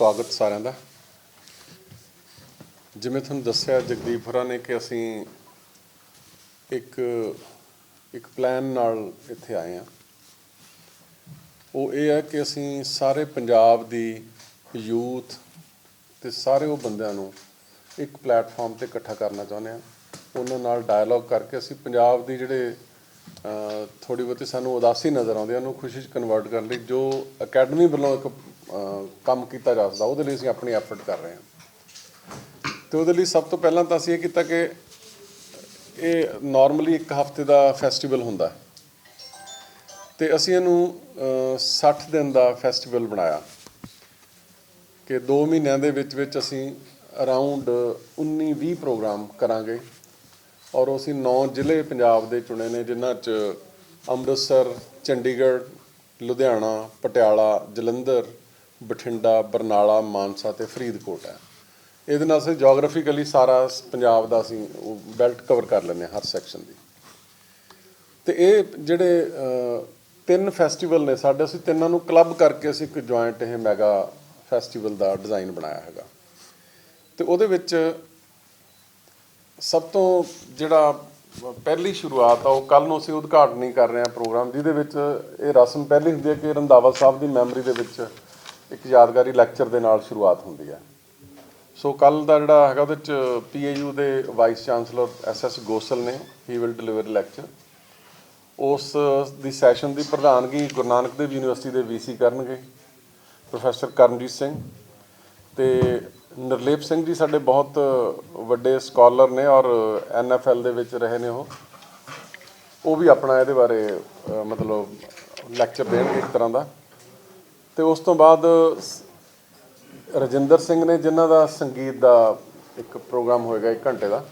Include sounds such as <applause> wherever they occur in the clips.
ਸਵਾਗਤ ਸਾਰਿਆਂ ਦਾ। ਜਿਵੇਂ ਤੁਹਾਨੂੰ ਦੱਸਿਆ, ਜਗਦੀਪ ਹੋਰਾਂ ਨੇ ਕਿ ਅਸੀਂ ਇੱਕ ਇੱਕ ਪਲਾਨ ਨਾਲ ਇੱਥੇ ਆਏ ਆ ਉਹ ਇਹ ਹੈ ਕਿ ਅਸੀਂ ਸਾਰੇ ਪੰਜਾਬ ਦੀ ਯੂਥ ਤੇ ਸਾਰੇ ਉਹ ਬੰਦਿਆਂ ਨੂੰ ਇੱਕ ਪਲੇਟਫਾਰਮ ਤੇ ਇਕੱਠਾ ਕਰਨਾ ਚਾਹੁੰਦੇ ਆ ਉਹਨਾਂ ਨਾਲ ਡਾਇਲੌਗ ਕਰਕੇ ਅਸੀਂ ਪੰਜਾਬ ਦੀ ਜਿਹੜੇ ਥੋੜੀ ਬਹੁਤੀ ਸਾਨੂੰ ਉਦਾਸੀ ਨਜ਼ਰ ਆਉਂਦੀ ਆ ਉਹਨੂੰ ਖੁਸ਼ੀ 'ਚ ਕਨਵਰਟ ਕਰਨ ਲਈ ਜੋ ਅਕੈਡਮੀ ਵੱਲੋਂ ਇੱਕ ਕੰਮ ਕੀਤਾ ਜਾ ਸਕਦਾ ਉਹਦੇ ਲਈ ਅਸੀਂ ਆਪਣੀ ਐਫਰਟ ਕਰ ਰਹੇ ਹਾਂ। ਤੇ ਉਹਦੇ ਲਈ ਸਭ ਤੋਂ ਪਹਿਲਾਂ ਤਾਂ ਅਸੀਂ ਇਹ ਕੀਤਾ ਕਿ ਇਹ ਨਾਰਮਲੀ ਇੱਕ ਹਫ਼ਤੇ ਦਾ ਫੈਸਟੀਵਲ ਹੁੰਦਾ। ਹੈ ਤੇ ਅਸੀਂ ਇਹਨੂੰ ਅਹ, 60 ਦਿਨ ਦਾ ਫੈਸਟੀਵਲ ਬਣਾਇਆ। ਕਿ 2 ਮਹੀਨਿਆਂ ਦੇ ਵਿੱਚ ਵਿੱਚ ਅਸੀਂ ਅਰਾਊਂਡ 19 20 ਪ੍ਰੋਗਰਾਮ ਕਰਾਂਗੇ। ਔਰ ਅਸੀਂ 9 ਜ਼ਿਲ੍ਹੇ ਪੰਜਾਬ ਦੇ ਚੁਣੇ ਨੇ ਜਿਨ੍ਹਾਂ 'ਚ ਅੰਮ੍ਰਿਤਸਰ ਚੰਡੀਗੜ੍ਹ ਲੁਧਿਆਣਾ ਪਟਿਆਲਾ ਜਲੰਧਰ ਬਠਿੰਡਾ, ਬਰਨਾਲਾ, ਮਾਨਸਾ ਤੇ ਫਰੀਦਕੋਟ ਹੈ। ਇਹਦੇ ਨਾਲ ਅਸੀਂ ਜੀਓਗ੍ਰਾਫਿਕਲੀ ਸਾਰਾ ਪੰਜਾਬ ਦਾ ਅਸੀਂ ਉਹ ਬੈਲਟ ਕਵਰ ਕਰ ਲੈਂਦੇ ਹਾਂ ਹਰ ਸੈਕਸ਼ਨ ਦੀ। ਤੇ ਇਹ ਜਿਹੜੇ ਤਿੰਨ ਫੈਸਟੀਵਲ ਨੇ ਸਾਡੇ, ਅਸੀਂ ਤਿੰਨਾਂ ਨੂੰ ਕਲੱਬ ਕਰਕੇ ਅਸੀਂ ਇੱਕ ਜੁਆਇੰਟ ਇਹ ਮੈਗਾ ਫੈਸਟੀਵਲ ਦਾ ਡਿਜ਼ਾਈਨ ਬਣਾਇਆ ਹੈਗਾ। ਤੇ ਉਹਦੇ ਵਿੱਚ ਸਭ ਤੋਂ ਜਿਹੜਾ ਪਹਿਲੀ ਸ਼ੁਰੂਆਤ ਆ, ਉਹ ਕੱਲ ਨੂੰ ਅਸੀਂ ਉਦਘਾਟਨੀ ਕਰ ਰਹੇ ਹਾਂ ਪ੍ਰੋਗਰਾਮ, ਜਿਹਦੇ ਵਿੱਚ ਇਹ ਰਸਮ ਪਹਿਲੀ ਹੁੰਦੀ ਹੈ ਕਿ ਰੰਧਾਵਾ ਸਾਹਿਬ ਦੀ ਮੈਮਰੀ ਦੇ ਵਿੱਚ ਇੱਕ ਯਾਦਗਾਰੀ ਲੈਕਚਰ ਦੇ ਨਾਲ ਸ਼ੁਰੂਆਤ ਹੁੰਦੀ ਹੈ। ਸੋ ਕੱਲ ਦਾ ਜਿਹੜਾ ਹੈਗਾ ਉਹਦੇ ਚ ਪੀਏਯੂ ਦੇ ਵਾਈਸ ਚਾਂਸਲਰ ਐਸਐਸ ਗੋਸਲ ਨੇ ਹੀ ਵਿਲ ਡਿਲੀਵਰ ਲੈਕਚਰ ਉਸ ਦੀ ਸੈਸ਼ਨ ਦੀ ਪ੍ਰਧਾਨਗੀ ਗੁਰੂ ਨਾਨਕ ਦੇਵ ਯੂਨੀਵਰਸਿਟੀ ਦੇ ਵੀਸੀ ਕਰਨਗੇ, ਪ੍ਰੋਫੈਸਰ ਕਰਨਜੀਤ ਸਿੰਘ ਤੇ ਨਿਰਲੇਪ ਸਿੰਘ ਜੀ ਸਾਡੇ ਬਹੁਤ ਵੱਡੇ ਸਕਾਲਰ ਨੇ ਔਰ ਐਨਐਫਐਲ ਦੇ ਵਿੱਚ ਰਹੇ ਨੇ ਉਹ। ਉਹ ਵੀ ਆਪਣਾ ਇਹਦੇ ਬਾਰੇ ਮਤਲਬ ਲੈਕਚਰ ਦੇਣਗੇ ਇੱਕ ਤਰ੍ਹਾਂ ਦਾ। ਤੇ ਉਸ ਤੋਂ ਬਾਅਦ ਰਜਿੰਦਰ ਸਿੰਘ ਨੇ ਜਿਨ੍ਹਾਂ ਦਾ ਸੰਗੀਤ ਦਾ ਇੱਕ ਪ੍ਰੋਗਰਾਮ ਹੋਏਗਾ 1 ਘੰਟੇ ਦਾ,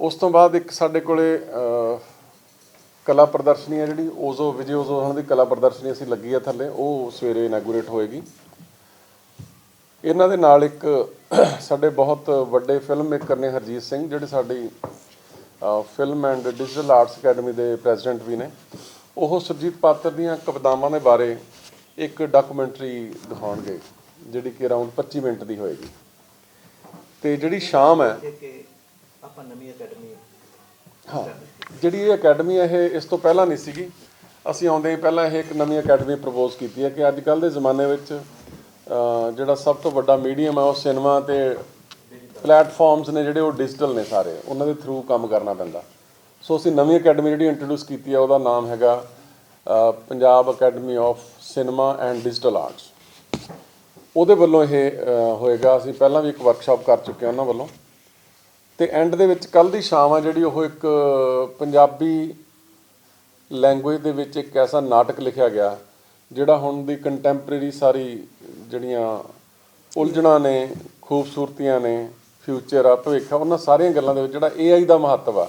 ਉਸ ਤੋਂ ਬਾਅਦ ਇੱਕ ਸਾਡੇ ਕੋਲੇ ਕਲਾ ਪ੍ਰਦਰਸ਼ਨੀ ਹੈ ਜਿਹੜੀ, ਓਜ਼ੋ, ਵਿਜੇ ਓਜ਼ੋ ਉਹਨਾਂ ਦੀ ਕਲਾ ਪ੍ਰਦਰਸ਼ਨੀ ਅਸੀਂ ਲੱਗੀ ਆ ਥੱਲੇ, ਉਹ ਸਵੇਰੇ ਇਨੈਗੂਰੇਟ ਹੋਏਗੀ। ਇਹਨਾਂ ਦੇ ਨਾਲ ਇੱਕ <clears throat> ਸਾਡੇ ਬਹੁਤ ਵੱਡੇ ਫਿਲਮ ਮੇਕਰ ਨੇ ਹਰਜੀਤ ਸਿੰਘ, ਜਿਹੜੇ ਸਾਡੀ film and digital arts academy ਦੇ ਪ੍ਰੈਜ਼ੀਡੈਂਟ ਵੀ ਨੇ। ਉਹ ਸੁਰਜੀਤ ਪਾਤਰ ਦੀਆਂ ਕਵਿਤਾਵਾਂ ਦੇ ਬਾਰੇ ਇੱਕ ਡਾਕੂਮੈਂਟਰੀ ਦਿਖਾਉਣਗੇ ਜਿਹੜੀ ਕਿ ਅਰਾਊਂਡ 25 ਮਿੰਟ ਦੀ ਹੋਏਗੀ। ਤੇ ਜਿਹੜੀ ਸ਼ਾਮ ਹੈ ਆਪਾਂ ਨਵੀਂ ਅਕੈਡਮੀ ਹਾਂ। ਜਿਹੜੀ ਇਹ ਅਕੈਡਮੀ ਹੈ ਇਹ ਇਸ ਤੋਂ ਪਹਿਲਾਂ ਨਹੀਂ ਸੀਗੀ। ਅਸੀਂ ਆਉਂਦੇ ਹੀ ਪਹਿਲਾਂ ਇਹ ਇੱਕ ਨਵੀਂ ਅਕੈਡਮੀ ਪ੍ਰਪੋਜ਼ ਕੀਤੀ ਹੈ ਕਿ ਅੱਜ ਕੱਲ ਦੇ ਜ਼ਮਾਨੇ ਵਿੱਚ ਜਿਹੜਾ ਸਭ ਤੋਂ ਵੱਡਾ ਮੀਡੀਅਮ ਹੈ ਉਹ ਸਿਨੇਮਾ ਤੇ ਪਲੇਟਫਾਰਮਸ ਨੇ ਜਿਹੜੇ ਉਹ ਡਿਜੀਟਲ ਨੇ ਸਾਰੇ ਉਹਨਾਂ ਦੇ ਥਰੂ ਕੰਮ ਕਰਨਾ ਪੈਂਦਾ। ਸੋ ਅਸੀਂ ਨਵੀਂ ਅਕੈਡਮੀ ਜਿਹੜੀ ਇੰਟਰੋਡਿਊਸ ਕੀਤੀ ਆ, ਉਹਦਾ ਨਾਮ ਹੈਗਾ Punjab academy of cinema and digital arts ਉਹਦੇ ਵੱਲੋਂ ਇਹ ਹੋਏਗਾ, ਅਸੀਂ ਪਹਿਲਾਂ ਵੀ ਇੱਕ ਵਰਕਸ਼ਾਪ ਕਰ ਚੁੱਕੇ ਹਾਂ ਉਹਨਾਂ ਵੱਲੋਂ। ਤੇ ਐਂਡ ਦੇ ਵਿੱਚ ਕੱਲ ਦੀ ਸ਼ਾਮ ਆ, ਜਿਹੜੀ ਉਹ ਇੱਕ ਪੰਜਾਬੀ ਲੈਂਗੁਏਜ ਦੇ ਵਿੱਚ ਇੱਕ ਐਸਾ ਨਾਟਕ ਲਿਖਿਆ ਗਿਆ, ਜਿਹੜਾ ਹੁਣ ਦੀ ਕੰਟੈਂਪਰੇਰੀ ਸਾਰੀ ਜਿਹੜੀਆਂ ਉਲਝਣਾਂ ਨੇ, ਖੂਬਸੂਰਤੀਆਂ ਨੇ ਫਿਊਚਰ ਆ, ਭਵਿੱਖ ਆ, ਉਹਨਾਂ ਸਾਰੀਆਂ ਗੱਲਾਂ ਦੇ ਵਿੱਚ ਜਿਹੜਾ AI ਦਾ ਮਹੱਤਵ ਆ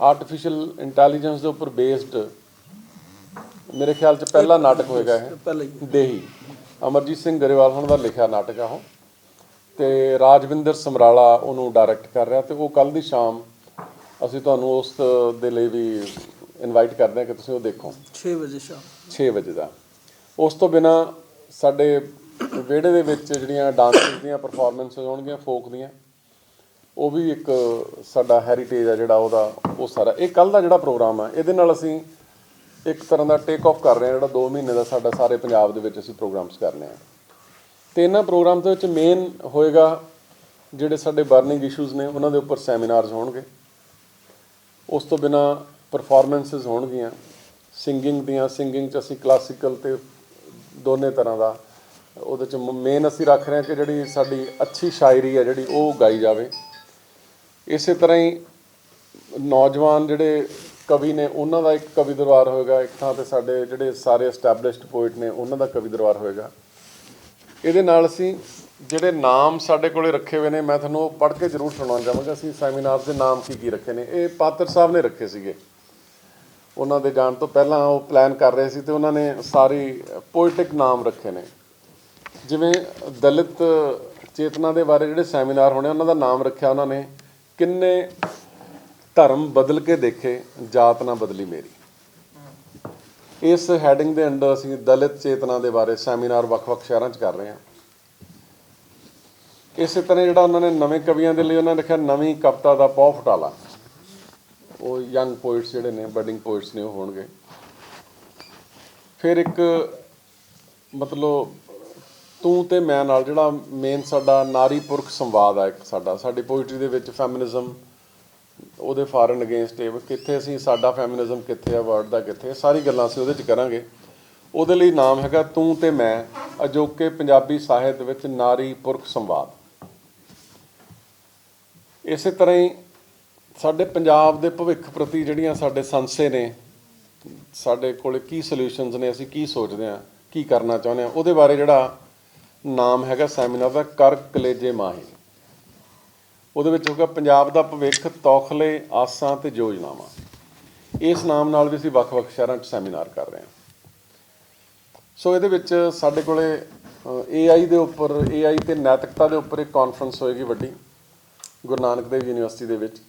ਆਰਟੀਫੀਸ਼ੀਅਲ ਇੰਟੈਲੀਜੈਂਸ ਦੇ ਉੱਪਰ ਬੇਸਡ ਮੇਰੇ ਖਿਆਲ 'ਚ ਪਹਿਲਾ ਨਾਟਕ ਹੋਏਗਾ ਇਹ। ਦੇਹੀ। ਅਮਰਜੀਤ ਸਿੰਘ ਗਰੇਵਾਲ ਹੁਣ ਦਾ ਲਿਖਿਆ ਨਾਟਕ ਆ ਉਹ। ਤੇ ਰਾਜਵਿੰਦਰ ਸਮਰਾਲਾ ਉਹਨੂੰ ਡਾਇਰੈਕਟ ਕਰ ਰਿਹਾ ਤੇ ਉਹ ਕੱਲ ਦੀ ਸ਼ਾਮ ਅਸੀਂ ਤੁਹਾਨੂੰ ਉਸ ਦੇ ਲਈ ਵੀ ਇਨਵਾਈਟ ਕਰਦੇ ਹਾਂ ਕਿ ਤੁਸੀਂ ਉਹ ਦੇਖੋ। 6 ਵਜੇ ਸ਼ਾਮ। 6 ਵਜੇ ਦਾ। ਉਸ ਤੋਂ ਬਿਨਾ ਸਾਡੇ ਵਿਹੜੇ ਦੇ ਵਿੱਚ ਜਿਹੜੀਆਂ ਡਾਂਸਿਸ ਦੀਆਂ ਪਰਫਾਰਮੈਂਸਸ ਹੋਣਗੀਆਂ ਫੋਕ ਦੀਆਂ ਉਹ ਵੀ ਇੱਕ ਸਾਡਾ ਹੈਰੀਟੇਜ ਆ ਜਿਹੜਾ ਉਹਦਾ, ਉਹ ਸਾਰਾ। ਇਹ ਕੱਲ ਦਾ ਜਿਹੜਾ ਪ੍ਰੋਗਰਾਮ ਆ, ਇਹਦੇ ਨਾਲ ਅਸੀਂ ਇੱਕ ਤਰ੍ਹਾਂ ਦਾ ਟੇਕ ਆਫ ਕਰ ਰਹੇ ਹਾਂ, ਜਿਹੜਾ 2 ਮਹੀਨੇ ਦਾ ਸਾਡਾ ਸਾਰੇ ਪੰਜਾਬ ਦੇ ਵਿੱਚ ਅਸੀਂ ਪ੍ਰੋਗਰਾਮਸ ਕਰਨੇ ਆ ਤੇ ਇਹਨਾਂ ਪ੍ਰੋਗਰਾਮਸ ਦੇ ਵਿੱਚ ਮੇਨ ਹੋਏਗਾ ਜਿਹੜੇ ਸਾਡੇ ਬਰਨਿੰਗ ਇਸ਼ੂਜ਼ ਨੇ, ਉਹਨਾਂ ਦੇ ਉੱਪਰ ਸੈਮੀਨਾਰਸ ਹੋਣਗੇ। ਉਸ ਤੋਂ ਬਿਨਾ ਪਰਫਾਰਮੈਂਸਸ ਹੋਣਗੀਆਂ। ਸਿੰਗਿੰਗ ਦੀਆਂ ਸਿੰਗਿੰਗ ਚ ਅਸੀਂ ਕਲਾਸੀਕਲ ਤੇ ਦੋਨੇ ਤਰ੍ਹਾਂ ਦਾ, ਉਹਦੇ ਚ ਮੇਨ ਅਸੀਂ ਰੱਖ ਰਹੇ ਹਾਂ ਕਿ ਜਿਹੜੀ ਸਾਡੀ ਅੱਛੀ ਸ਼ਾਇਰੀ ਹੈ ਜਿਹੜੀ ਉਹ ਗਾਈ ਜਾਵੇ। ਇਸੇ ਤਰ੍ਹਾਂ ਹੀ ਨੌਜਵਾਨ ਜਿਹੜੇ ਕਵੀ ਨੇ, ਉਹਨਾਂ ਦਾ ਇੱਕ ਕਵੀ ਦਰਬਾਰ ਹੋਏਗਾ, ਇੱਕ ਥਾਂ ਤੇ ਸਾਡੇ ਜਿਹੜੇ ਸਾਰੇ ਐਸਟੈਬਲਿਸ਼ਡ ਪੋਇਟ ਨੇ, ਉਹਨਾਂ ਦਾ ਕਵੀ ਦਰਬਾਰ ਹੋਏਗਾ। ਇਹਦੇ ਨਾਲ ਅਸੀਂ ਜਿਹੜੇ ਨਾਮ ਸਾਡੇ ਕੋਲੇ ਰੱਖੇ ਹੋਏ ਨੇ, ਮੈਂ ਤੁਹਾਨੂੰ ਉਹ ਪੜ੍ਹ ਕੇ ਜ਼ਰੂਰ ਸੁਣਾਉਣਾ ਚਾਹਾਂਗਾ ਅਸੀਂ ਸੈਮੀਨਾਰ ਦੇ ਨਾਮ ਕੀ ਕੀ ਰੱਖੇ ਨੇ। ਇਹ ਪਾਤਰ ਸਾਹਿਬ ਨੇ ਰੱਖੇ ਸੀਗੇ। ਉਹਨਾਂ ਦੇ ਜਾਣ ਤੋਂ ਪਹਿਲਾਂ ਉਹ ਪਲਾਨ ਕਰ ਰਹੇ ਸੀ ਤੇ ਉਹਨਾਂ ਨੇ ਸਾਰੀ ਪੋਇਟਿਕ ਨਾਮ ਰੱਖੇ ਨੇ। ਜਿਵੇਂ ਦਲਿਤ ਚੇਤਨਾ ਦੇ ਬਾਰੇ ਜਿਹੜੇ ਸੈਮੀਨਾਰ ਹੋਣੇ, ਉਹਨਾਂ ਦਾ ਨਾਮ ਰੱਖਿਆ ਉਹਨਾਂ ਨੇ। ਕਿੰਨੇ ਧਰਮ ਬਦਲ ਕੇ ਦੇਖੇ, ਜਾਤ ਨਾ ਬਦਲੀ ਮੇਰੀ। ਇਸ ਹੈਡਿੰਗ ਦੇ ਅੰਡਰ ਅਸੀਂ ਦਲਿਤ ਚੇਤਨਾ ਦੇ ਬਾਰੇ ਸੈਮੀਨਾਰ ਵੱਖ-ਵੱਖ ਸ਼ਹਿਰਾਂ 'ਚ ਕਰ ਰਹੇ ਹਾਂ। ਇਸੇ ਤਰ੍ਹਾਂ ਜਿਹੜਾ ਉਹਨਾਂ ਨੇ ਨਵੇਂ ਕਵੀਆਂ ਦੇ ਲਈ ਉਹਨਾਂ ਨੇ ਲਿਖਿਆ ਨਵੀਂ ਕਵਿਤਾ ਦਾ ਪੌ ਫਟਾਲਾ। ਉਹ ਯੰਗ ਪੋਇਟਸ ਜਿਹੜੇ ਨੇ ਬਡਿੰਗ ਪੋਇਟਸ ਨੇ, ਉਹ ਹੋਣਗੇ। ਫਿਰ ਇੱਕ ਮਤਲਬ ਤੂੰ ਤੇ ਮੈਂ ਨਾਲ ਜਿਹੜਾ ਮੇਨ ਸਾਡਾ ਨਾਰੀ ਪੁਰਖ ਸੰਵਾਦ ਆ ਇੱਕ ਸਾਡਾ, ਸਾਡੀ ਪੋਇਟਰੀ ਦੇ ਵਿੱਚ ਫੈਮਿਨਿਜ਼ਮ ਉਹਦੇ ਫਾਰਨ ਅਗੇਂਸਟ ਇਹ ਕਿੱਥੇ ਅਸੀਂ, ਸਾਡਾ ਫੈਮਿਨਿਜ਼ਮ ਕਿੱਥੇ ਆ ਵਰਡ ਦਾ ਕਿੱਥੇ ਸਾਰੀ ਗੱਲਾਂ ਅਸੀਂ ਉਹਦੇ 'ਚ ਕਰਾਂਗੇ। ਉਹਦੇ ਲਈ ਨਾਮ ਹੈਗਾ ਤੂੰ ਤੇ ਮੈਂ, ਅਜੋਕੇ ਪੰਜਾਬੀ ਸਾਹਿਤ ਵਿੱਚ ਨਾਰੀ ਪੁਰਖ ਸੰਵਾਦ। ਇਸੇ ਤਰ੍ਹਾਂ ਹੀ ਸਾਡੇ ਪੰਜਾਬ ਦੇ ਭਵਿੱਖ ਪ੍ਰਤੀ ਜਿਹੜੀਆਂ ਸਾਡੇ ਸੰਸੇ ਨੇ, ਸਾਡੇ ਕੋਲ ਕੀ ਸੋਲੂਸ਼ਨਸ ਨੇ, ਅਸੀਂ ਕੀ ਸੋਚਦੇ ਹਾਂ, ਕੀ ਕਰਨਾ ਚਾਹੁੰਦੇ ਹਾਂ, ਉਹਦੇ ਬਾਰੇ ਜਿਹੜਾ ਨਾਮ ਹੈਗਾ ਸੈਮੀਨਾਰ ਦਾ ਕਰ ਕਲੇਜੇ ਮਾਹੀ। ਉਹਦੇ ਵਿੱਚ ਹੋਗਾ ਪੰਜਾਬ ਦਾ ਭਵਿੱਖ, ਤੌਖਲੇ, ਆਸਾਂ ਤੇ ਯੋਜਨਾਵਾਂ। ਇਸ ਨਾਮ ਨਾਲ ਵੀ ਅਸੀਂ ਵੱਖ-ਵੱਖ ਸ਼ਹਿਰਾਂ 'ਚ ਸੈਮੀਨਾਰ ਕਰ ਰਹੇ ਹਾਂ। ਸੋ ਇਹਦੇ ਵਿੱਚ ਸਾਡੇ ਕੋਲੇ AI ਦੇ ਉੱਪਰ AI ਤੇ ਨੈਤਿਕਤਾ ਦੇ ਉੱਪਰ ਇੱਕ ਕਾਨਫਰੰਸ ਹੋਏਗੀ ਵੱਡੀ, ਗੁਰੂ ਨਾਨਕ ਦੇਵ ਯੂਨੀਵਰਸਿਟੀ ਦੇ ਵਿੱਚ।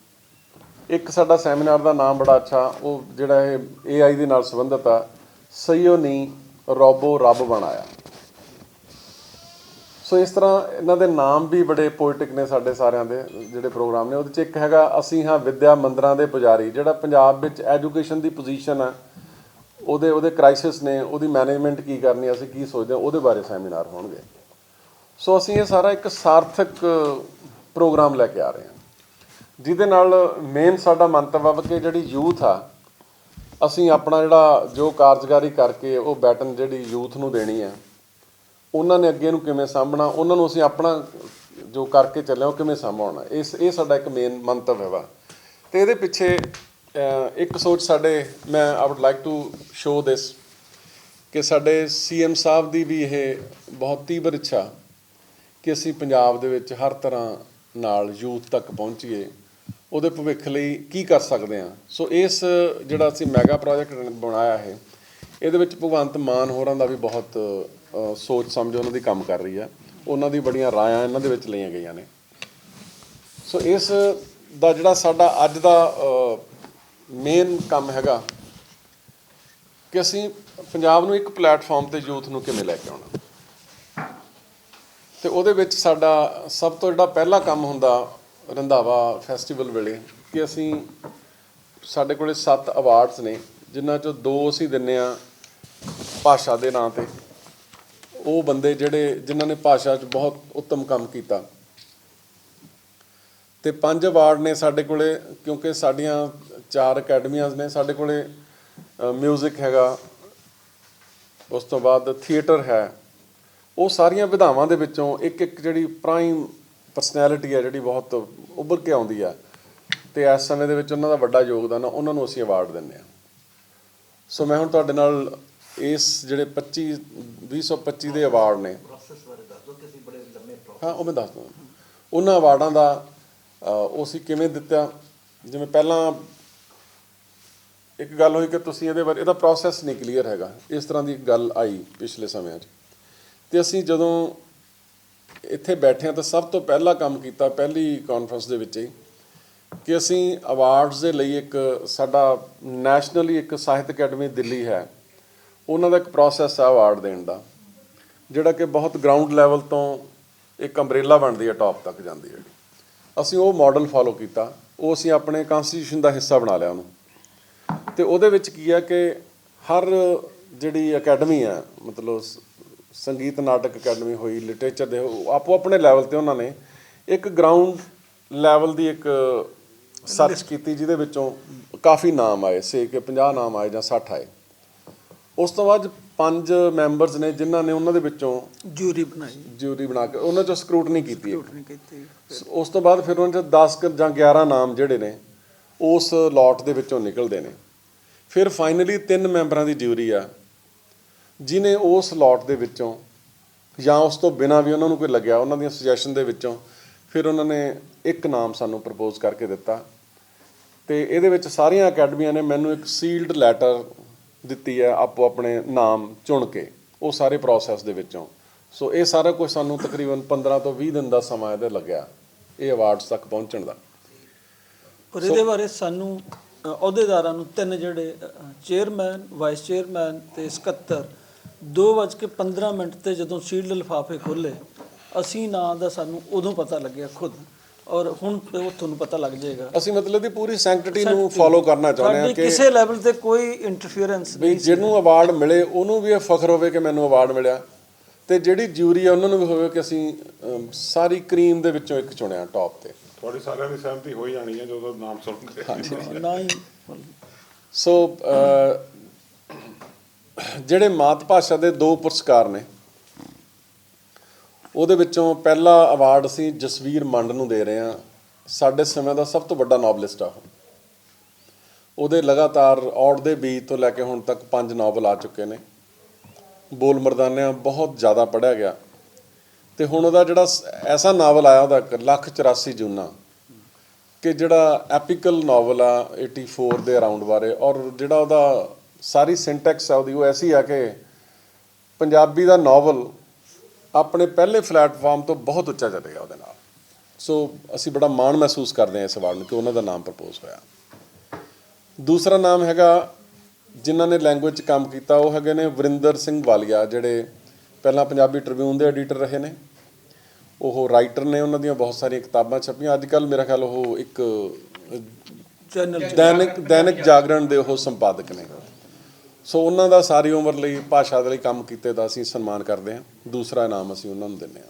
ਇੱਕ ਸਾਡਾ ਸੈਮੀਨਾਰ ਦਾ ਨਾਮ ਬੜਾ ਅੱਛਾ, ਉਹ ਜਿਹੜਾ ਇਹ AI ਦੇ ਨਾਲ ਸੰਬੰਧਿਤ ਆ ਸਈਓ ਨੀ ਰੋਬੋ ਰੱਬ ਬਣਾਇਆ। ਸੋ ਇਸ ਤਰ੍ਹਾਂ ਇਹਨਾਂ ਦੇ ਨਾਮ ਵੀ ਬੜੇ ਪੋਇਟਿਕ ਨੇ ਸਾਡੇ ਸਾਰਿਆਂ ਦੇ ਜਿਹੜੇ ਪ੍ਰੋਗਰਾਮ ਨੇ। ਉਹਦੇ ਚ ਇੱਕ ਹੈਗਾ, ਅਸੀਂ ਹਾਂ ਵਿਦਿਆ ਮੰਦਰਾਂ ਦੇ ਪੁਜਾਰੀ, ਜਿਹੜਾ ਪੰਜਾਬ ਵਿੱਚ ਐਜੂਕੇਸ਼ਨ ਦੀ ਪੋਜੀਸ਼ਨ ਆ, ਉਹਦੇ ਉਹਦੇ ਕ੍ਰਾਈਸਿਸ ਨੇ, ਉਹਦੀ ਮੈਨੇਜਮੈਂਟ ਕੀ ਕਰਨੀ ਅਸੀਂ ਕੀ ਸੋਚਦੇ ਹਾਂ ਉਹਦੇ ਬਾਰੇ ਸੈਮੀਨਾਰ ਹੋਣਗੇ। ਸੋ ਅਸੀਂ ਇਹ ਸਾਰਾ ਇੱਕ ਸਾਰਥਕ ਪ੍ਰੋਗਰਾਮ ਲੈ ਕੇ ਆ ਰਹੇ ਹਾਂ। ਜਿਹਦੇ ਨਾਲ ਮੇਨ ਸਾਡਾ ਮੰਤਵ ਆ ਕਿ ਜਿਹੜੀ ਯੂਥ ਆ, ਅਸੀਂ ਆਪਣਾ ਜਿਹੜਾ ਜੋ ਕਾਰਜਕਾਰੀ ਕਰਕੇ ਉਹ ਬੈਟਨ ਜਿਹੜੀ ਯੂਥ ਨੂੰ ਦੇਣੀ ਆ ਉਹਨਾਂ ਨੇ ਅੱਗੇ ਨੂੰ ਕਿਵੇਂ ਸਾਂਭਣਾ, ਉਹਨਾਂ ਨੂੰ ਅਸੀਂ ਆਪਣਾ ਜੋ ਕਰਕੇ ਚੱਲੇ ਉਹ ਕਿਵੇਂ ਸਾਂਭਣਾ ਇਸ ਇਹ ਸਾਡਾ ਇੱਕ ਮੇਨ ਮੰਤਵ ਹੈ ਵਾ। ਤੇ ਇਹਦੇ ਪਿੱਛੇ ਇੱਕ ਸੋਚ ਸਾਡੇ, ਮੈਂ I would like to show this ਕਿ ਸਾਡੇ ਸੀਐਮ ਸਾਹਿਬ ਦੀ ਵੀ ਇਹ ਬਹੁਤ ਤੀਬਰ ਇੱਛਾ ਕਿ ਅਸੀਂ ਪੰਜਾਬ ਦੇ ਵਿੱਚ ਹਰ ਤਰ੍ਹਾਂ ਨਾਲ ਯੂਥ ਤੱਕ ਪਹੁੰਚੀਏ। ਉਹਦੇ ਭਵਿੱਖ ਲਈ ਕੀ ਕਰ ਸਕਦੇ ਹਾਂ? ਸੋ ਇਸ ਜਿਹੜਾ ਅਸੀਂ ਮੈਗਾ ਪ੍ਰੋਜੈਕਟ ਬਣਾਇਆ ਹੈ, ਇਹਦੇ ਵਿੱਚ ਭਗਵੰਤ ਮਾਨ ਹੋਰਾਂ ਦਾ ਵੀ ਬਹੁਤ ਸੋਚ ਸਮਝ ਉਹਨਾਂ ਦੀ ਕੰਮ ਕਰ ਰਹੀ ਹੈ। ਉਹਨਾਂ ਦੀ ਬੜੀਆਂ ਰਾਇਆਂ ਇਹਨਾਂ ਦੇ ਵਿੱਚ ਲਈਆਂ ਗਈਆਂ ਨੇ। ਸੋ ਇਸ ਦਾ ਜਿਹੜਾ ਸਾਡਾ ਅੱਜ ਦਾ ਮੇਨ ਕੰਮ ਹੈਗਾ ਕਿ ਅਸੀਂ ਪੰਜਾਬ ਨੂੰ ਇੱਕ ਪਲੇਟਫਾਰਮ ਤੇ ਯੂਥ ਨੂੰ ਕਿਵੇਂ ਲੈ ਕੇ ਆਉਣਾ। ਤੇ ਉਹਦੇ ਵਿੱਚ ਸਾਡਾ ਸਭ ਤੋਂ ਜਿਹੜਾ ਪਹਿਲਾ ਕੰਮ ਹੁੰਦਾ ਰੰਧਾਵਾ ਫੈਸਟੀਵਲ ਵੇਲੇ ਕਿ ਅਸੀਂ ਸਾਡੇ ਕੋਲੇ 7 ਅਵਾਰਡਸ ਨੇ, ਜਿਨ੍ਹਾਂ ਚੋਂ ਦੋ ਅਸੀਂ ਦਿੰਨੇ ਆ ਭਾਸ਼ਾ ਦੇ ਨਾਂ ਤੇ। ਉਹ ਬੰਦੇ ਜਿਹੜੇ ਜਿਨ੍ਹਾਂ ਨੇ ਭਾਸ਼ਾ 'ਚ ਬਹੁਤ ਉੱਤਮ ਕੰਮ ਕੀਤਾ। ਤੇ ਪੰਜ ਅਵਾਰਡ ਨੇ ਸਾਡੇ ਕੋਲੇ, ਕਿਉਂਕਿ ਸਾਡੀਆਂ ਚਾਰ ਅਕੈਡਮੀਆਂ ਨੇ, ਸਾਡੇ ਕੋਲੇ ਮਿਊਜ਼ਿਕ ਹੈਗਾ, ਉਸ ਤੋਂ ਬਾਅਦ ਥੀਏਟਰ ਹੈ। ਉਹ ਸਾਰੀਆਂ ਵਿਧਾਵਾਂ ਦੇ ਵਿੱਚੋਂ ਇੱਕ ਇੱਕ ਜਿਹੜੀ ਪ੍ਰਾਈਮ ਪਰਸਨੈਲਿਟੀ ਹੈ, ਜਿਹੜੀ ਬਹੁਤ ਉੱਭਰ ਕੇ ਆਉਂਦੀ ਆ ਤੇ ਇਸ ਸਮੇਂ ਦੇ ਵਿੱਚ ਉਹਨਾਂ ਦਾ ਵੱਡਾ ਯੋਗਦਾਨ ਆ, ਉਹਨਾਂ ਨੂੰ ਅਸੀਂ ਅਵਾਰਡ ਦਿੰਦੇ ਆ ਸੋ ਮੈਂ ਹੁਣ ਤੁਹਾਡੇ ਨਾਲ ਇਸ ਜਿਹੜੇ 25 2025 ਦੇ ਅਵਾਰਡ ਨੇ। ਪ੍ਰੋਸੈਸ ਬਾਰੇ ਦੱਸ ਦਿਓ ਕਿ ਅਸੀਂ ਬੜੇ ਲੰਮੇ process ਹਾਂ ਉਹ ਮੈਂ ਦੱਸ ਦਵਾਂ ਉਹਨਾਂ ਅਵਾਰਡਾਂ ਦਾ ਉਹ ਅਸੀਂ ਕਿਵੇਂ ਦਿੱਤਾ? ਜਿਵੇਂ ਪਹਿਲਾਂ ਇੱਕ ਗੱਲ ਹੋਈ ਕਿ ਤੁਸੀਂ ਇਹਦੇ ਬਾਰੇ ਇਹਦਾ ਪ੍ਰੋਸੈਸ ਨਹੀਂ ਕਲੀਅਰ ਹੈਗਾ। ਇਸ ਤਰ੍ਹਾਂ ਦੀ ਗੱਲ ਆਈ ਪਿਛਲੇ ਸਮਿਆਂ 'ਚ। ਤੇ ਅਸੀਂ ਜਦੋਂ ਇੱਥੇ ਬੈਠੇ ਹਾਂ ਤਾਂ ਸਭ ਤੋਂ ਪਹਿਲਾ ਕੰਮ ਕੀਤਾ ਪਹਿਲੀ ਕਾਨਫਰੰਸ ਦੇ ਵਿੱਚ ਹੀ ਕਿ ਅਸੀਂ ਅਵਾਰਡਸ ਦੇ ਲਈ ਇੱਕ ਸਾਡਾ ਨੈਸ਼ਨਲੀ ਇੱਕ ਸਾਹਿਤ ਅਕੈਡਮੀ ਦਿੱਲੀ ਹੈ। ਉਹਨਾਂ ਦਾ ਇੱਕ ਪ੍ਰੋਸੈਸ ਹੈ ਅਵਾਰਡ ਦੇਣ ਦਾ ਜਿਹੜਾ ਕਿ ਬਹੁਤ ਗਰਾਊਂਡ ਲੈਵਲ ਤੋਂ ਇੱਕ ਅੰਬ੍ਰੇਲਾ ਬਣਦੀ ਹੈ ਟੌਪ ਤੱਕ ਜਾਂਦੀ ਹੈ ਅਸੀਂ ਉਹ ਮਾਡਲ ਫਾਲੋ ਕੀਤਾ ਉਹ ਅਸੀਂ ਆਪਣੇ ਕਨਸਟੀਟਿਊਸ਼ਨ ਦਾ ਹਿੱਸਾ ਬਣਾ ਲਿਆ ਉਹਨੂੰ। ਤੇ ਉਹਦੇ ਵਿੱਚ ਕੀ ਹੈ ਕਿ ਹਰ ਜਿਹੜੀ ਅਕੈਡਮੀ ਹੈ ਮਤਲਬ ਸੰਗੀਤ ਨਾਟਕ ਅਕੈਡਮੀ ਹੋਈ ਲਿਟਰੇਚਰ ਦੇ ਆਪੋ ਆਪਣੇ ਲੈਵਲ ਤੇ ਉਹਨਾਂ ਨੇ ਇੱਕ ਗਰਾਊਂਡ ਲੈਵਲ ਦੀ ਇੱਕ ਸਰਚ ਕੀਤੀ ਜਿਹਦੇ ਵਿੱਚੋਂ ਕਾਫੀ ਨਾਮ ਆਏ ਸੇ ਕਿ 50 ਨਾਮ ਆਏ ਜਾਂ 60 ਆਏ। ਉਸ ਤੋਂ ਬਾਅਦ ਪੰਜ ਮੈਂਬਰਸ ਨੇ ਜਿਨ੍ਹਾਂ ਨੇ ਉਹਨਾਂ ਦੇ ਵਿੱਚੋਂ ਜੂਰੀ ਬਣਾਈ। ਜਿਊਰੀ ਬਣਾ ਕੇ ਉਹਨਾਂ ਚੋਂ ਸਕਰੂਟਨੀ ਕੀਤੀ ਹੈ ਨਹੀਂ ਕੀਤੀ ਉਸ ਤੋਂ ਬਾਅਦ ਫਿਰ ਉਹਨਾਂ ਚੋਂ 10 ਕੁ ਜਾਂ 11 ਨਾਮ ਜਿਹੜੇ ਨੇ ਉਸ ਲੋਟ ਦੇ ਵਿੱਚੋਂ ਨਿਕਲਦੇ ਨੇ। ਫਿਰ ਫਾਈਨਲੀ ਤਿੰਨ ਮੈਂਬਰਾਂ ਦੀ ਜਿਊਰੀ ਆ ਜਿਨੇ ਉਸ ਲੋਟ ਦੇ ਵਿੱਚੋਂ ਜਾਂ ਉਸ ਤੋਂ ਬਿਨਾਂ ਵੀ ਉਹਨਾਂ ਨੂੰ ਕੋਈ ਲੱਗਿਆ ਉਹਨਾਂ ਦੀਆਂ ਸੁਜੈਸ਼ਨ ਦੇ ਵਿੱਚੋਂ ਫਿਰ ਉਹਨਾਂ ਨੇ ਇੱਕ ਨਾਮ ਸਾਨੂੰ ਪ੍ਰਪੋਜ਼ ਕਰਕੇ ਦਿੱਤਾ। ਤੇ ਇਹਦੇ ਵਿੱਚ ਸਾਰੀਆਂ ਅਕੈਡਮੀਆਂ ਨੇ ਮੈਨੂੰ ਇੱਕ ਸੀਲਡ ਲੈਟਰ ਦਿੱਤੀ ਹੈ ਆਪੋ ਆਪਣੇ ਨਾਮ ਚੁਣ ਕੇ, ਉਹ ਸਾਰੇ ਪ੍ਰੋਸੈਸ ਦੇ ਵਿੱਚੋਂ। ਸੋ ਇਹ ਸਾਰਾ ਕੁਝ ਸਾਨੂੰ ਤਕਰੀਬਨ 15 ਤੋਂ 20 ਦਿਨ ਦਾ ਸਮਾਂ ਇਹਦੇ ਲੱਗਿਆ, ਇਹ ਅਵਾਰਡਸ ਤੱਕ ਪਹੁੰਚਣ ਦਾ। ਔਰ ਇਹਦੇ ਬਾਰੇ ਸਾਨੂੰ ਅਹੁਦੇਦਾਰਾਂ ਨੂੰ ਤਿੰਨ ਜਿਹੜੇ ਚੇਅਰਮੈਨ ਵਾਈਸ ਚੇਅਰਮੈਨ ਤੇ ਸਕੱਤਰ 2:15 ਮਿੰਟ ਤੇ ਜਦੋਂ ਸੀਲਡ ਲਿਫਾਫੇ ਖੋਲੇ ਅਸੀਂ ਨਾਂ ਦਾ ਸਾਨੂੰ ਉਦੋਂ ਪਤਾ ਲੱਗਿਆ ਖੁਦ। ਔਰ ਹੁਣ ਤੇ ਉਹ ਤੁਹਾਨੂੰ ਪਤਾ ਲੱਗ ਜਾਏਗਾ। ਅਸੀਂ ਮਤਲਬ ਦੀ ਪੂਰੀ ਸੈਂਕਟਿਟੀ ਨੂੰ ਫੋਲੋ ਕਰਨਾ ਚਾਹੁੰਦੇ ਹਾਂ ਕਿ ਕਿਸੇ ਲੈਵਲ ਤੇ ਕੋਈ ਇੰਟਰਫੀਅਰੈਂਸ ਵੀ ਜਿਹਨੂੰ ਅਵਾਰਡ ਮਿਲੇ ਉਹਨੂੰ ਵੀ ਇਹ ਫਖਰ ਹੋਵੇ ਕਿ ਮੈਨੂੰ ਅਵਾਰਡ ਮਿਲਿਆ। ਤੇ ਜਿਹੜੀ ਜਿਊਰੀ ਆ ਉਹਨਾਂ ਨੂੰ ਵੀ ਹੋਵੇ ਕਿ ਅਸੀਂ ਸਾਰੀ ਕਰੀਮ ਦੇ ਵਿੱਚੋਂ ਇੱਕ ਚੁਣਿਆ ਟੌਪ ਤੇ। ਤੁਹਾਡੀ ਸਾਰਿਆਂ ਦੀ ਸਹਿਮਤੀ ਹੋ ਹੀ ਜਾਣੀ ਹੈ ਜਦੋਂ ਨਾਮ ਸੁਣਦੇ ਨਾ ਹੀ। ਸੋ ਜਿਹੜੇ ਮਾਤ ਭਾਸ਼ਾ ਦੇ ਦੋ ਪੁਰਸਕਾਰ ਨੇ ਉਹਦੇ ਵਿੱਚੋਂ ਪਹਿਲਾ ਅਵਾਰਡ ਅਸੀਂ ਜਸਵੀਰ ਮੰਡ ਨੂੰ ਦੇ ਰਹੇ ਹਾਂ। ਸਾਡੇ ਸਮੇਂ ਦਾ ਸਭ ਤੋਂ ਵੱਡਾ ਨੋਵਲਿਸਟ ਆ ਉਹ। ਉਹਦੇ ਲਗਾਤਾਰ ਔੜ ਦੇ ਬੀਜ ਤੋਂ ਲੈ ਕੇ ਹੁਣ ਤੱਕ ਪੰਜ ਨੋਵਲ ਆ ਚੁੱਕੇ ਨੇ। ਬੋਲ ਮਰਦਾਨਿਆਂ ਬਹੁਤ ਜ਼ਿਆਦਾ ਪੜਿਆ ਗਿਆ। ਤੇ ਹੁਣ ਉਹਦਾ ਜਿਹੜਾ ਐਸਾ ਨਾਵਲ ਆਇਆ ਉਹਦਾ ਇੱਕ ਲੱਖ 84 ਜੂਨਾ ਕਿ ਜਿਹੜਾ ਐਪੀਕਲ ਨਾਵਲ ਆ 84 ਦੇ ਅਰਾਊਂਡ ਬਾਰੇ ਔਰ ਜਿਹੜਾ ਉਹਦਾ ਸਾਰੀ ਸਿੰਟੈਕਸ ਆ ਉਹਦੀ, ਉਹ ਐਸੀ ਆ ਕਿ ਪੰਜਾਬੀ ਦਾ ਨਾਵਲ ਆਪਣੇ ਪਹਿਲੇ ਪਲੇਟਫਾਰਮ ਤੋਂ ਬਹੁਤ ਉੱਚਾ ਚੱਲੇਗਾ ਉਹਦੇ ਨਾਲ। ਸੋ ਅਸੀਂ ਬੜਾ ਮਾਣ ਮਹਿਸੂਸ ਕਰਦੇ ਹਾਂ ਇਸ ਅਵਾਰਡ ਨੂੰ ਕਿ ਉਹਨਾਂ ਦਾ ਨਾਮ ਪ੍ਰਪੋਜ਼ ਹੋਇਆ। ਦੂਸਰਾ ਨਾਮ ਹੈਗਾ ਜਿਨ੍ਹਾਂ ਨੇ ਲੈਂਗੁਏਜ 'ਚ ਕੰਮ ਕੀਤਾ ਉਹ ਹੈਗੇ ਨੇ ਵਰਿੰਦਰ ਸਿੰਘ ਵਾਲੀਆ ਜਿਹੜੇ ਪਹਿਲਾਂ ਪੰਜਾਬੀ ਟ੍ਰਿਬਿਊਨ ਦੇ ਐਡੀਟਰ ਰਹੇ ਨੇ। ਉਹ ਰਾਈਟਰ ਨੇ ਉਹਨਾਂ ਦੀਆਂ ਬਹੁਤ ਸਾਰੀਆਂ ਕਿਤਾਬਾਂ ਛਪੀਆਂ। ਅੱਜ ਕੱਲ ਮੇਰਾ ਖਿਆਲ ਉਹ ਇੱਕ ਚੈਨਲ ਦੈਨਿਕ ਦੈਨਿਕ ਜਾਗਰਣ ਦੇ ਉਹ ਸੰਪਾਦਕ ਨੇ। ਸੋ ਉਹਨਾਂ ਦਾ ਸਾਰੀ ਉਮਰ ਲਈ ਭਾਸ਼ਾ ਦੇ ਲਈ ਕੰਮ ਕੀਤੇ ਦਾ ਅਸੀਂ ਸਨਮਾਨ ਕਰਦੇ ਹਾਂ। ਦੂਸਰਾ ਇਨਾਮ ਅਸੀਂ ਉਹਨਾਂ ਨੂੰ ਦਿੰਦੇ ਹਾਂ।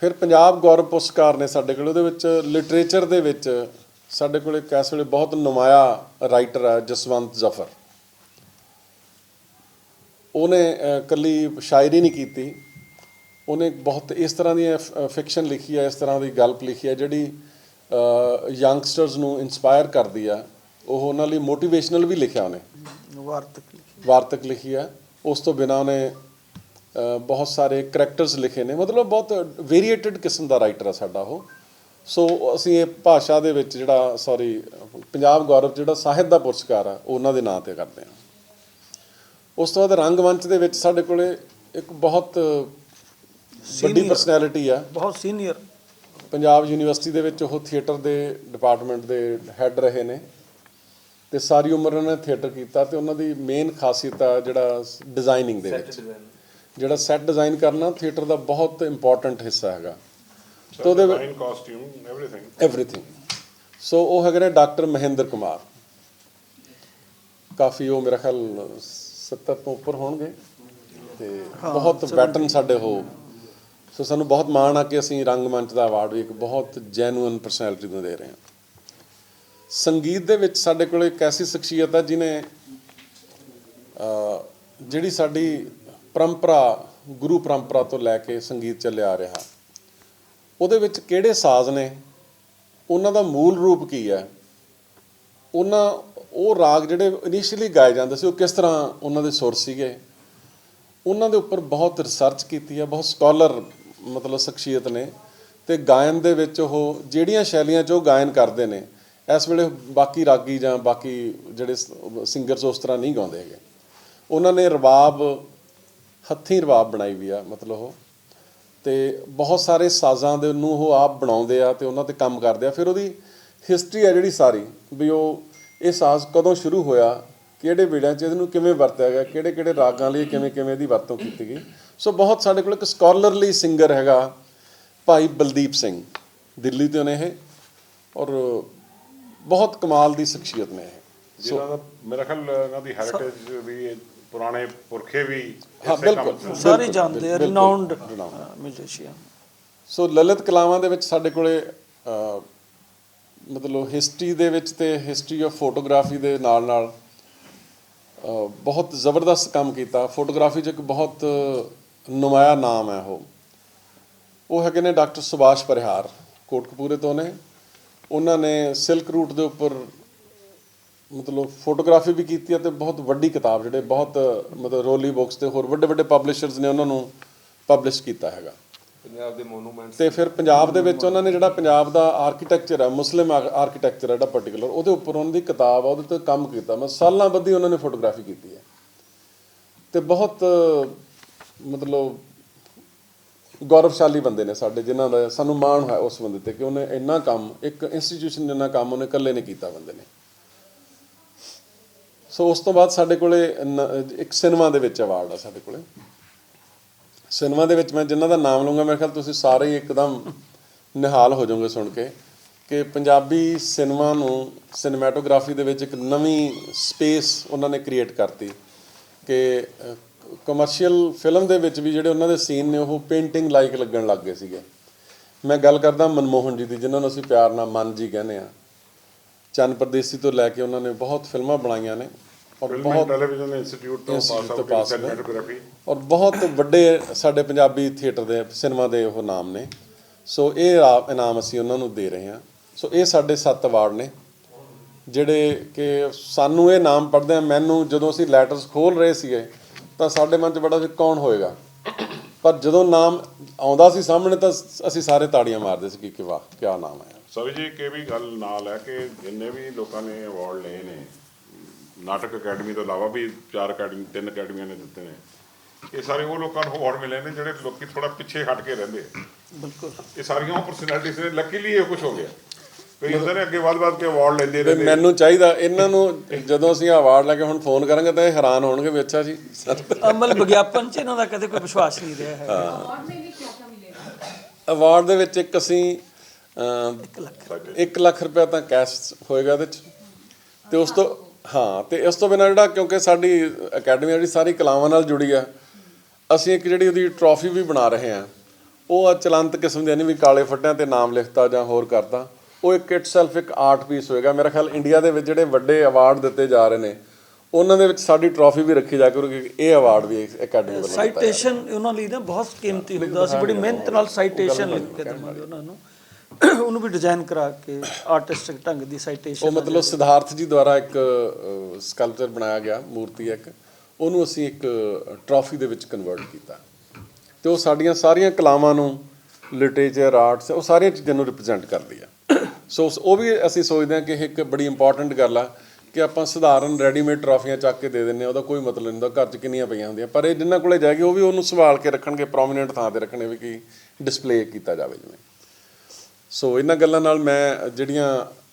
ਫਿਰ ਪੰਜਾਬ ਗੌਰਵ ਪੁਰਸਕਾਰ ਨੇ ਸਾਡੇ ਕੋਲ ਉਹਦੇ ਵਿੱਚ ਲਿਟਰੇਚਰ ਦੇ ਵਿੱਚ ਸਾਡੇ ਕੋਲ ਇੱਕ ਇਸ ਵੇਲੇ ਬਹੁਤ ਨਮਾਇਆ ਰਾਈਟਰ ਹੈ ਜਸਵੰਤ ਜ਼ਫਰ। ਉਹਨੇ ਅਹ, ਕੱਲੀ ਸ਼ਾਇਰੀ ਨਹੀਂ ਕੀਤੀ। ਉਹਨੇ ਬਹੁਤ ਇਸ ਤਰ੍ਹਾਂ ਦੀ ਫਿਕਸ਼ਨ ਲਿਖੀ ਹੈ ਇਸ ਤਰ੍ਹਾਂ ਦੀ ਗਲਪ ਲਿਖੀ ਹੈ ਜਿਹੜੀ ਯੰਗਸਟਰਸ ਨੂੰ ਇਨਸਪਾਇਰ ਕਰਦੀ ਆ। ਉਹ ਉਹਨਾਂ ਲਈ ਮੋਟੀਵੇਸ਼ਨਲ ਵੀ ਲਿਖਿਆ ਉਹਨੇ। ਵਾਰਤਕ ਲਿਖੀ। ਵਾਰਤਕ ਲਿਖੀ ਹੈ। ਉਸ ਤੋਂ ਬਿਨਾ ਉਹਨੇ ਬਹੁਤ ਸਾਰੇ ਕਰੈਕਟਰਸ ਲਿਖੇ ਨੇ। ਮਤਲਬ ਬਹੁਤ ਵੇਰੀਏਟਡ ਕਿਸਮ ਦਾ ਰਾਈਟਰ ਆ ਸਾਡਾ ਉਹ। ਸੋ ਅਸੀਂ ਇਹ ਭਾਸ਼ਾ ਦੇ ਵਿੱਚ ਜਿਹੜਾ ਸੌਰੀ ਪੰਜਾਬ ਗੌਰਵ ਜਿਹੜਾ ਸਾਹਿਤ ਦਾ ਪੁਰਸਕਾਰ ਆ ਉਹ ਉਹਨਾਂ ਦੇ ਨਾਂ ਤੇ ਕਰਦੇ ਹਾਂ। ਉਸ ਤੋਂ ਬਾਅਦ ਰੰਗਮੰਚ ਦੇ ਵਿੱਚ ਸਾਡੇ ਕੋਲੇ ਇੱਕ ਬਹੁਤ ਵੱਡੀ। ਪਰਸਨੈਲਿਟੀ ਆ। ਬਹੁਤ ਸੀਨੀਅਰ ਪੰਜਾਬ ਯੂਨੀਵਰਸਿਟੀ ਦੇ ਵਿੱਚ ਉਹ ਥੀਏਟਰ ਦੇ ਡਿਪਾਰਟਮੈਂਟ ਦੇ ਹੈੱਡ ਰਹੇ ਨੇ। ਤੇ ਸਾਰੀ ਉਮਰ ਉਹਨਾਂ ਨੇ ਥੀਏਟਰ ਕੀਤਾ ਤੇ ਉਹਨਾਂ ਦੀ ਮੇਨ ਖਾਸੀਅਤ ਆ ਜਿਹੜਾ ਡਿਜ਼ਾਈਨਿੰਗ ਦੇ ਵਿੱਚ। ਜਿਹੜਾ ਸੈੱਟ ਡਿਜ਼ਾਈਨ ਕਰਨਾ ਥੀਏਟਰ ਦਾ ਬਹੁਤ ਇੰਪੋਰਟੈਂਟ ਹਿੱਸਾ ਹੈਗਾ। ਤੇ ਉਹਦੇ ਵਿੱਚ line costume everything everything so ਉਹ ਹੈਗੇ ਨੇ ਡਾਕਟਰ ਮਹਿੰਦਰ ਕੁਮਾਰ। ਕਾਫੀ ਉਹ ਮੇਰਾ ਖਿਆਲ 70 ਤੋਂ ਉੱਪਰ ਹੋਣਗੇ। ਤੇ ਬਹੁਤ ਵੈਟਰਨ ਸਾਡੇ ਹੋ ਸੋ ਸਾਨੂੰ ਬਹੁਤ ਮਾਣ ਆ ਕਿ ਅਸੀਂ ਰੰਗਮੰਚ ਦਾ ਅਵਾਰਡ ਵੀ ਇੱਕ ਬਹੁਤ ਜੈਨੂਇਨ ਪਰਸਨੈਲਿਟੀ ਨੂੰ ਦੇ ਰਹੇ ਹਾਂ। ਸੰਗੀਤ ਦੇ ਵਿੱਚ ਸਾਡੇ ਕੋਲ ਇੱਕ ਐਸੀ ਸ਼ਖਸੀਅਤ ਹੈ ਜਿਨੇ ਜਿਹੜੀ ਸਾਡੀ ਪਰੰਪਰਾ, ਗੁਰੂ ਪਰੰਪਰਾ ਤੋਂ ਲੈ ਕੇ ਸੰਗੀਤ ਚੱਲਿਆ ਆ ਰਿਹਾ। ਉਹਦੇ ਵਿੱਚ ਕਿਹੜੇ ਸਾਜ਼ ਨੇ? ਉਹਨਾਂ ਦਾ ਮੂਲ ਰੂਪ ਕੀ ਹੈ? ਉਹਨਾਂ, ਉਹ ਰਾਗ ਜਿਹੜੇ ਇਨੀਸ਼ੀਅਲੀ ਗਾਏ ਜਾਂਦੇ ਸੀ, ਉਹ ਕਿਸ ਤਰ੍ਹਾਂ ਉਹਨਾਂ ਦੇ ਸੁਰ ਸੀਗੇ? ਉਹਨਾਂ ਦੇ ਉੱਪਰ ਬਹੁਤ ਰਿਸਰਚ ਕੀਤੀ ਹੈ, ਬਹੁਤ ਸਕਾਲਰ ਮਤਲਬ ਸ਼ਖਸੀਅਤ ਨੇ ਤੇ ਗਾਇਨ ਦੇ ਵਿੱਚ ਉਹ ਜਿਹੜੀਆਂ ਸ਼ੈਲੀਆਂ 'ਚ ਉਹ ਗਾਇਨ ਕਰਦੇ ਨੇ ਇਸ ਵੇਲੇ ਬਾਕੀ ਰਾਗੀ ਜਾਂ ਬਾਕੀ ਜਿਹੜੇ ਸਿੰਗਰਸ ਉਸ ਤਰ੍ਹਾਂ ਨਹੀਂ ਗਾਉਂਦੇ ਹੈਗੇ। ਉਹਨਾਂ ਨੇ ਰਬਾਬ, ਹੱਥੀਂ ਰਬਾਬ ਬਣਾਈ ਵੀ ਆ, ਮਤਲਬ ਉਹ। ਤੇ ਬਹੁਤ ਸਾਰੇ ਸਾਜ਼ਾਂ ਦੇ ਨੂੰ ਉਹ ਆਪ ਬਣਾਉਂਦੇ ਆ ਤੇ ਉਹਨਾਂ ਤੇ ਕੰਮ ਕਰਦੇ ਆ। ਫਿਰ ਉਹਦੀ ਹਿਸਟਰੀ ਆ ਜਿਹੜੀ ਸਾਰੀ, ਵੀ ਉਹ ਇਹ ਸਾਜ਼ ਕਦੋਂ ਸ਼ੁਰੂ ਹੋਇਆ, ਕਿਹੜੇ ਵੇੜਿਆਂ 'ਚ, ਇਹਨੂੰ ਕਿਵੇਂ ਵਰਤਿਆ ਗਿਆ ਕਿਹੜੇ ਕਿਹੜੇ ਰਾਗਾਂ ਲਈ ਕਿਵੇਂ ਕਿਵੇਂ ਇਹਦੀ ਵਰਤੋਂ ਕੀਤੀ ਗਈ। ਸੋ ਬਹੁਤ ਸਾਡੇ ਕੋਲ ਇੱਕ ਸਕਾਲਰਲੀ ਸਿੰਗਰ ਹੈਗਾ ਭਾਈ ਬਲਦੀਪ ਸਿੰਘ, ਦਿੱਲੀ ਤੋਂ ਨੇ ਇਹ। ਔਰ ਬਹੁਤ ਕਮਾਲ ਦੀ ਸ਼ਖਸੀਅਤ ਨੇ ਇਹ। ਜਿਹਨਾਂ ਦਾ ਮੇਰਾ ਖਿਆਲ ਇਹਨਾਂ ਦੀ ਹੈਰੀਟੇਜ ਵੀ ਪੁਰਾਣੇ ਪੁਰਖੇ ਵੀ ਹਾਂ, ਬਿਲਕੁਲ। ਸਾਰੇ ਜਾਣਦੇ ਆ ਰਿਨਾਉਂਡ। ਮਿਊਜ਼ੀਸ਼ੀਅਨ ਸੋ ਲਲਿਤ ਕਲਾਵਾਂ ਦੇ ਵਿੱਚ ਸਾਡੇ ਕੋਲੇ ਮਤਲਬ ਹਿਸਟਰੀ ਦੇ ਵਿੱਚ ਤੇ ਹਿਸਟਰੀ ਆਫ ਫੋਟੋਗ੍ਰਾਫੀ ਦੇ ਨਾਲ ਨਾਲ ਬਹੁਤ ਜ਼ਬਰਦਸਤ ਕੰਮ ਕੀਤਾ। ਫੋਟੋਗ੍ਰਾਫੀ 'ਚ ਇੱਕ ਬਹੁਤ ਨੁਮਾਇਆ ਨਾਮ ਹੈ ਉਹ। ਉਹ ਹੈਗੇ ਨੇ ਡਾਕਟਰ ਸੁਭਾਸ਼ ਪਰਿਹਾਰ ਕੋਟਕਪੂਰੇ ਤੋਂ ਨੇ। ਉਹਨਾਂ ਨੇ ਸਿਲਕ ਰੂਟ ਦੇ ਉੱਪਰ ਮਤਲਬ ਫੋਟੋਗ੍ਰਾਫੀ ਵੀ ਕੀਤੀ ਹੈ ਤੇ ਬਹੁਤ ਵੱਡੀ ਕਿਤਾਬ ਜਿਹੜੇ ਬਹੁਤ ਮਤਲਬ ਰੋਲੀ ਬੁੱਕਸ ਤੇ ਹੋਰ ਵੱਡੇ ਵੱਡੇ ਪਬਲਿਸ਼ਰਸ ਨੇ ਉਹਨਾਂ ਨੂੰ ਪਬਲਿਸ਼ ਕੀਤਾ ਹੈਗਾ। ਪੰਜਾਬ ਦੇ ਮੋਨੂਮੈਂਟਸ ਤੇ ਫਿਰ ਪੰਜਾਬ ਦੇ ਵਿੱਚ ਉਹਨਾਂ ਨੇ ਜਿਹੜਾ ਪੰਜਾਬ ਦਾ ਆਰਕੀਟੈਕਚਰ ਹੈ ਮੁਸਲਿਮ ਆਰਕੀਟੈਕਚਰ ਹੈ ਜਿਹੜਾ ਪਾਰਟਿਕੂਲਰ ਉਹਦੇ ਉੱਪਰ ਉਹਨਾਂ ਦੀ ਕਿਤਾਬ ਆ ਉਹਦੇ ਤੇ ਕੰਮ ਕੀਤਾ। ਮੈਂ ਸਾਲਾਂ ਬੱਧੀ ਉਹਨਾਂ ਨੇ ਫੋਟੋਗ੍ਰਾਫੀ ਕੀਤੀ ਹੈ। ਤੇ ਬਹੁਤ ਮਤਲਬ ਗੌਰਵਸ਼ਾਲੀ ਬੰਦੇ ਨੇ ਸਾਡੇ, ਜਿਨ੍ਹਾਂ ਦਾ ਸਾਨੂੰ ਮਾਣ ਹੈ ਉਸ ਬੰਦੇ ਤੇ ਕਿ ਉਹਨੇ ਇੰਨਾ ਕੰਮ, ਇੱਕ ਇੰਸਟੀਟਿਊਸ਼ਨ ਜਿੰਨਾ ਕੰਮ ਉਹਨੇ ਇਕੱਲੇ ਨੇ ਕੀਤਾ ਬੰਦੇ ਨੇ। ਸੋ ਉਸ ਤੋਂ ਬਾਅਦ ਸਾਡੇ ਕੋਲੇ ਇੱਕ ਸਿਨੇਮਾ ਦੇ ਵਿੱਚ ਅਵਾਰਡ ਆ ਸਾਡੇ ਕੋਲੇ। ਸਿਨੇਮਾ ਦੇ ਵਿੱਚ ਮੈਂ ਜਿਨ੍ਹਾਂ ਦਾ ਨਾਮ ਲਵਾਂਗਾ ਮੇਰੇ ਖਿਆਲ ਤੁਸੀਂ ਸਾਰੇ ਹੀ ਇੱਕਦਮ ਨਿਹਾਲ ਹੋ ਜਾਓਗੇ ਸੁਣ ਕੇ ਕਿ ਪੰਜਾਬੀ ਸਿਨੇਮਾ ਨੂੰ ਸਿਨੇਮੈਟੋਗ੍ਰਾਫੀ ਦੇ ਵਿੱਚ ਇੱਕ ਨਵੀਂ ਸਪੇਸ ਉਹਨਾਂ ਨੇ ਕ੍ਰੀਏਟ ਕਰਤੀ ਕਿ ਕਮਰਸ਼ੀਅਲ ਫਿਲਮ ਦੇ ਵਿੱਚ ਵੀ ਜਿਹੜੇ ਉਹਨਾਂ ਦੇ ਸੀਨ ਨੇ ਉਹ ਪੇਂਟਿੰਗ ਲਾਈਕ ਲੱਗਣ ਲੱਗ ਗਏ ਸੀਗੇ। ਮੈਂ ਗੱਲ ਕਰਦਾ ਮਨਮੋਹਨ ਜੀ ਦੀ ਜਿਨ੍ਹਾਂ ਨੂੰ ਅਸੀਂ ਪਿਆਰ ਨਾਲ ਮਨ ਜੀ ਕਹਿੰਦੇ ਆ ਚੰਨ ਪਰਦੇਸੀ ਤੋਂ ਲੈ ਕੇ ਉਹਨਾਂ ਨੇ ਬਹੁਤ ਫਿਲਮਾਂ ਬਣਾਈਆਂ ਨੇ ਔਰ ਬਹੁਤ ਟੈਲੀਵਿਜ਼ਨ ਇੰਸਟੀਚਿਊਟ ਤੋਂ ਪਾਸ ਆਊਟ ਹੋਏ। ਸਿਨੇਮੈਟੋਗ੍ਰਾਫੀ ਔਰ ਬਹੁਤ ਵੱਡੇ ਸਾਡੇ ਪੰਜਾਬੀ ਥੀਏਟਰ ਦੇ ਸਿਨੇਮਾ ਦੇ ਉਹ ਨਾਮ ਨੇ। ਸੋ ਇਹ ਇਨਾਮ ਅਸੀਂ ਉਹਨਾਂ ਨੂੰ ਦੇ ਰਹੇ ਹਾਂ। ਸੋ ਇਹ ਸਾਡੇ ਸੱਤ ਅਵਾਰਡ ਨੇ ਜਿਹੜੇ ਕਿ ਸਾਨੂੰ ਇਹ ਨਾਮ ਪੜਦੇ ਆ। ਮੈਨੂੰ ਜਦੋਂ ਅਸੀਂ ਲੈਟਰਸ ਖੋਲ ਰਹੇ ਸੀਗੇ ਤਾਂ ਸਾਡੇ ਮਨ 'ਚ ਬੜਾ ਸੀ ਕੌਣ ਹੋਏਗਾ? ਪਰ ਜਦੋਂ ਨਾਮ ਆਉਂਦਾ ਸੀ ਸਾਹਮਣੇ ਤਾਂ ਅਸੀਂ ਸਾਰੇ ਤਾੜੀਆਂ ਮਾਰਦੇ ਸੀ ਕਿ ਕਿ ਵਾਹ ਕੀ ਨਾਮ ਹੈ। ਸਵੀ ਜੀ ਕਿ ਵੀ ਗੱਲ ਨਾਲ ਹੈ ਕਿ ਜਿੰਨੇ ਵੀ ਲੋਕਾਂ ਨੇ ਅਵਾਰਡ ਲਏ ਨੇ ਨਾਟਕ ਅਕੈਡਮੀ ਤੋਂ ਇਲਾਵਾ ਵੀ ਚਾਰ ਅਕੈਡਮੀ ਤਿੰਨ ਅਕੈਡਮੀਆਂ ਨੇ ਦਿੱਤੇ ਨੇ ਇਹ ਸਾਰੇ ਉਹ ਲੋਕਾਂ ਨੂੰ ਅਵਾਰਡ ਮਿਲੇ ਨੇ ਜਿਹੜੇ ਲੋਕੀ ਥੋੜਾ ਪਿੱਛੇ ਹਟ ਕੇ ਰਹਿੰਦੇ। ਬਿਲਕੁਲ। ਇਹ ਸਾਰੀਆਂ ਉਹ ਪਰਸਨੈਲਿਟੀਜ਼ ਨੇ ਲੱਕੀਲੀ ਇਹ ਕੁਝ ਹੋ ਗਿਆ। ਕਈ ਹੁੰਦੇ ਨੇ ਅੱਗੇ ਵੱਧ-ਵੱਧ ਕੇ ਅਵਾਰਡ ਲੈਂਦੇ ਰਹਿੰਦੇ ਮੈਨੂੰ ਚਾਹੀਦਾ ਇਹਨਾਂ ਨੂੰ ਜਦੋਂ ਅਸੀਂ ਅਵਾਰਡ ਲੈ ਕੇ ਹੁਣ ਫੋਨ ਕਰਾਂਗੇ ਤਾਂ ਇਹ ਹੈਰਾਨ ਹੋਣਗੇ ਵੀ ਅੱਛਾ ਜੀ ਅਮਲ ਵਿਗਿਆਪਨ 'ਚ ਇਹਨਾਂ ਦਾ ਕਦੇ ਕੋਈ ਵਿਸ਼ਵਾਸ ਨਹੀਂ ਰਿਹਾ ਹੈ। ਅਵਾਰਡ ਅਵਾਰਡ ਦੇ ਵਿੱਚ ਇੱਕ ਅਸੀਂ 1 ਲੱਖ 1 ਰੁਪਏ ਤਾਂ ਕੈਸ਼ ਹੋਏਗਾ ਇਹਦੇ 'ਚ। ਤੇ ਉਸ ਤੋਂ ਹਾਂ ਤੇ ਇਸ ਤੋਂ ਬਿਨਾਂ ਜਿਹੜਾ ਕਿਉਂਕਿ ਸਾਡੀ ਅਕੈਡਮੀ ਜਿਹੜੀ ਸਾਰੀ ਕਲਾਵਾਂ ਨਾਲ ਜੁੜੀ ਆ ਅਸੀਂ ਇੱਕ ਜਿਹੜੀ ਉਹਦੀ ਟਰੋਫੀ ਵੀ ਬਣਾ ਰਹੇ ਆ। ਉਹ ਆ ਚਲੰਤ ਕਿਸਮ ਦੀ ਨਹੀਂ ਵੀ ਕਾਲੇ ਫੱਟਿਆਂ ਤੇ ਨਾਮ ਲਿਖਤਾ ਜਾਂ ਹੋਰ ਕਰਤਾ। ਉਹ ਇੱਕ ਇਟਸੈਲਫ ਇੱਕ ਆਰਟ ਪੀਸ ਹੋਏਗਾ। ਮੇਰਾ ਖਿਆਲ ਇੰਡੀਆ ਦੇ ਵਿੱਚ ਜਿਹੜੇ ਵੱਡੇ ਅਵਾਰਡ ਦਿੱਤੇ ਜਾ ਰਹੇ ਨੇ ਉਹਨਾਂ ਦੇ ਵਿੱਚ ਸਾਡੀ ਟਰੋਫੀ ਵੀ ਰੱਖੀ ਜਾ ਕਰੂਗੀ ਇਹ ਅਵਾਰਡ ਵੀ ਅਕੈਡਮੀ ਵੱਲੋਂ। ਸਾਈਟੇਸ਼ਨ ਉਹਨਾਂ ਲਈ ਨਾ ਬਹੁਤ ਕੀਮਤੀ ਹੁੰਦਾ। ਅਸੀਂ ਬੜੀ ਮਿਹਨਤ ਨਾਲ ਸਾਈਟੇਸ਼ਨ ਲਿਖ ਕੇ ਦੇਵਾਂਗੇ ਉਹਨਾਂ ਨੂੰ। <coughs> ਉਹਨੂੰ ਵੀ ਡਿਜ਼ਾਈਨ ਕਰਾ ਕੇ ਆਰਟਿਸਟਿਕ ਢੰਗ ਦੀ ਉਹ ਸਾਈਟੇਸ਼ਨ ਮਤਲਬ ਸਿਧਾਰਥ ਜੀ ਦੁਆਰਾ ਇੱਕ ਸਕਲਪਚਰ ਬਣਾਇਆ ਗਿਆ ਮੂਰਤੀ ਇੱਕ। ਉਹਨੂੰ ਅਸੀਂ ਇੱਕ ਟਰਾਫੀ ਦੇ ਵਿੱਚ ਕਨਵਰਟ ਕੀਤਾ। ਤੇ ਉਹ ਸਾਡੀਆਂ ਸਾਰੀਆਂ ਕਲਾਵਾਂ ਨੂੰ ਲਿਟਰੇਚਰ ਆਰਟਸ ਉਹ ਸਾਰੀਆਂ ਚੀਜ਼ਾਂ ਨੂੰ ਰਿਪਰੈਜ਼ੈਂਟ ਕਰਦੀ ਆ। ਸੋ ਉਹ ਵੀ ਅਸੀਂ ਸੋਚਦੇ ਹਾਂ ਕਿ ਇਹ ਇੱਕ ਬੜੀ ਇੰਪੋਰਟੈਂਟ ਗੱਲ ਆ ਕਿ ਆਪਾਂ ਸਧਾਰਨ ਰੈਡੀਮੇਡ ਟਰਾਫੀਆਂ ਚੱਕ ਕੇ ਦੇ ਦਿੰਨੇ ਆ ਉਹਦਾ ਕੋਈ ਮਤਲਬ ਨਹੀਂ ਹੁੰਦਾ ਘਰ 'ਚ ਕਿੰਨੀਆਂ ਪਈਆਂ ਹੁੰਦੀਆਂ। ਪਰ ਇਹ ਜਿੰਨਾ ਕੋਲੇ ਜਾਏਗੀ ਉਹ ਵੀ ਉਹਨੂੰ ਸੰਭਾਲ ਕੇ ਰੱਖਣਗੇ ਪ੍ਰੋਮਿਨੈਂਟ ਥਾਂ ਤੇ ਰੱਖਣੇ ਵੀ ਕਿ ਡਿਸਪਲੇ ਕੀਤਾ ਜਾਵੇ ਜਿਵੇਂ। ਸੋ ਇਹਨਾਂ ਗੱਲਾਂ ਨਾਲ ਮੈਂ ਜਿਹੜੀਆਂ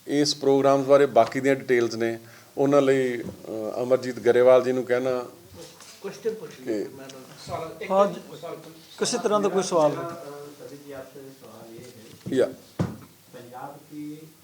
ਇਸ ਪ੍ਰੋਗਰਾਮਸ ਬਾਰੇ ਬਾਕੀ ਦੀਆਂ ਡਿਟੇਲਸ ਨੇ ਉਹਨਾਂ ਲਈ ਅਮਰਜੀਤ ਗਰੇਵਾਲ ਜੀ ਨੂੰ ਕਹਿਣਾ ਕੁਐਸਚਨ ਪੁੱਛ ਲਈ ਮੈਂ ਸਾਰਾ ਕਿਸੇ ਤਰ੍ਹਾਂ ਦਾ ਕੋਈ ਸਵਾਲ? ਨਹੀਂ ਜੀ ਆਪ ਸਵਾਲ ਇਹ ਹੈ ਯਾ chegado que